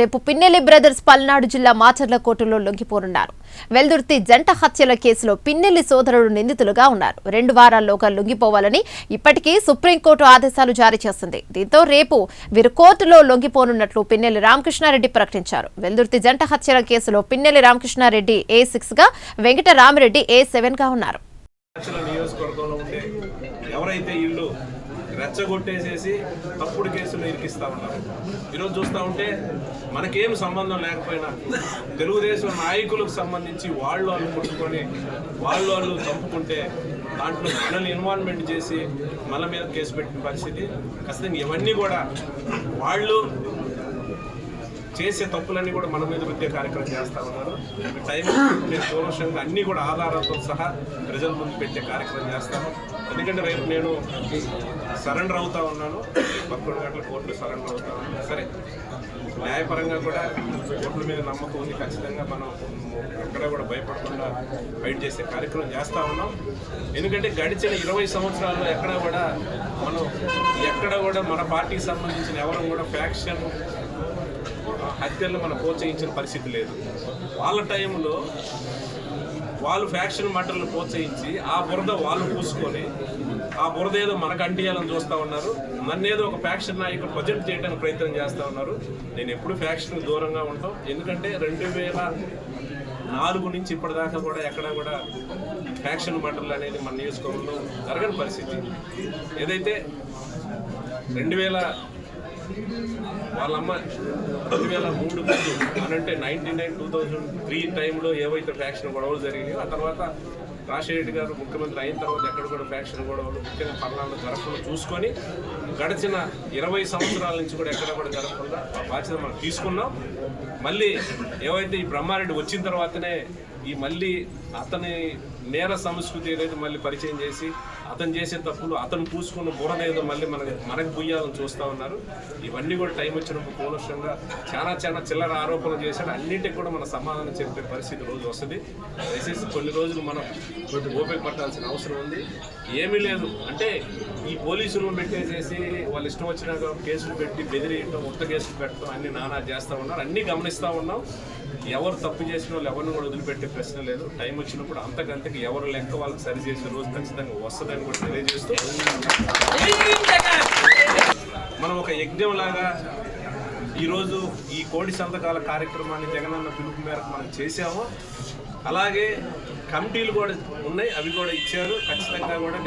రేపు పిన్నెల్లి బ్రదర్స్ పల్నాడు జిల్లా మాచర్ల కోర్టులో లొంగిపోనున్నారు. వెల్దుర్తి జంట హత్యల కేసులో పిన్నెల్లి సోదరుడు నిందితులుగా ఉన్నారు. రెండు వారాల్లోగా లొంగిపోవాలని ఇప్పటికీ సుప్రీంకోర్టు ఆదేశాలు జారీ చేస్తుంది. దీంతో రేపు వీరు కోర్టులో లొంగిపోనున్నట్లు పిన్నెల్లి రామకృష్ణారెడ్డి ప్రకటించారు. వెల్దుర్తి జంట హత్యల కేసులో పిన్నెల్లి రామకృష్ణారెడ్డి ఏ సిక్స్గా వెంకట రామిరెడ్డి ఏ సెవెన్గా ఉన్నారు. ఎవరైతే రెచ్చగొట్టేసేసి తప్పుడు కేసులు ఇరికిస్తా ఉన్నారు. ఈరోజు చూస్తూ ఉంటే మనకేం సంబంధం లేకపోయినా తెలుగుదేశం నాయకులకు సంబంధించి వాళ్ళు వాళ్ళు కొట్టుకొని వాళ్ళు వాళ్ళు చంపుకుంటే దాంట్లో మనల్ని ఇన్వాల్వ్మెంట్ చేసి మన మీద కేసు పెట్టిన పరిస్థితి. ఖచ్చితంగా ఇవన్నీ కూడా వాళ్ళు చేసే తప్పులన్నీ కూడా మన మీద రుద్దే కార్యక్రమం చేస్తా ఉన్నారు. టైం నేను దూరదర్శనంగా అన్ని కూడా ఆధారాలతో సహా ప్రజల ముందు పెట్టే కార్యక్రమం చేస్తాను. ఎందుకంటే రేపు నేను సరెండర్ అవుతా ఉన్నాను. పదకొండు గంటల కోర్టులో సరెండర్ అవుతా ఉన్నాను. సరే న్యాయపరంగా కూడా కోర్టుల మీద నమ్మకం ఉంది. ఖచ్చితంగా మనం ఎక్కడ కూడా భయపడకుండా ఫైట్ చేసే కార్యక్రమం చేస్తూ ఉన్నాం. ఎందుకంటే గడిచిన ఇరవై సంవత్సరాల్లో ఎక్కడ కూడా మనం ఎక్కడ కూడా మన పార్టీకి సంబంధించిన ఎవరు కూడా ఫ్యాక్షన్ హత్యలను మనం ప్రోత్సహించిన పరిస్థితి లేదు. వాళ్ళ టైంలో వాళ్ళు ఫ్యాక్షన్ మంటలను ప్రోత్సహించి ఆ బురద వాళ్ళు పూసుకొని ఆ బురద ఏదో మనకు అంటియాలని చూస్తూ ఉన్నారు. నన్నేదో ఏదో ఒక ఫ్యాక్షన్ నాయకుడు ప్రొజెక్ట్ చేయడానికి ప్రయత్నం చేస్తూ ఉన్నారు. నేను ఎప్పుడు ఫ్యాక్షన్ దూరంగా ఉంటాం ఎందుకంటే రెండు వేల నాలుగు నుంచి ఇప్పటిదాకా కూడా ఎక్కడ కూడా ఫ్యాక్షన్ మంటలు అనేది మన నియోజకవర్గంలో జరగని పరిస్థితి. ఏదైతే రెండు వేల వాళ్ళమ్మ రెండు వేల మూడు అంటే ninety nine two thousand three టైంలో ఏవైతే ఫ్యాక్షన్ గొడవలు జరిగినాయో ఆ తర్వాత రాజశేఖర గారు ముఖ్యమంత్రి అయిన తర్వాత ఎక్కడ కూడా ఫ్యాక్షన్ గొడవలు ముఖ్యంగా పర్ణాలు జరగకుండా చూసుకొని గడిచిన ఇరవై సంవత్సరాల నుంచి కూడా ఎక్కడ కూడా జరగకుండా ఆ బాధ్యత మనం తీసుకున్నాం. మళ్ళీ ఏవైతే ఈ బ్రహ్మారెడ్డి వచ్చిన తర్వాతనే ఈ మళ్ళీ అతని నేర సంస్కృతి ఏదైతే మళ్ళీ పరిచయం చేసి అతను చేసే తప్పులు అతను పూసుకున్న బురద మళ్ళీ మనకి మనకు పుయ్యాలని చూస్తూ ఉన్నారు. ఇవన్నీ కూడా టైం వచ్చినప్పుడు కూలక్షంగా చాలా చాలా చిల్లర ఆరోపణలు చేశాడు. అన్నింటికి కూడా మన సమాధానం చెప్పే పరిస్థితి రోజు వస్తుంది. దయచేసి కొన్ని రోజులు మనం ఓపిక పట్టాల్సిన అవసరం ఉంది. ఏమీ లేదు. అంటే ఈ పోలీసులు పెట్టేసేసి వాళ్ళు ఇష్టం వచ్చినాక కేసులు పెట్టి బెదిరియటం ఉత్త కేసులు పెట్టడం అన్ని నానా చేస్తూ ఉన్నారు. అన్నీ గమనిస్తూ ఉన్నాం. ఎవరు తప్పు చేసిన వాళ్ళు ఎవరిని కూడా వదిలిపెట్టే ప్రశ్న లేదు. టైం వచ్చినప్పుడు అంతకంతకు ఎవరు లెక్క వాళ్ళకి సరి చేసే రోజు ఖచ్చితంగా వస్తుందని కూడా తెలియజేస్తూ మనం ఒక యజ్ఞం లాగా ఈరోజు ఈ కోడి సంతకాల కార్యక్రమాన్ని జగనన్న పిలుపు మేరకు మనం చేసాము అలాగే కమిటీలు కూడా ఉన్నాయి అవి కూడా ఇచ్చారు. ఖచ్చితంగా కూడా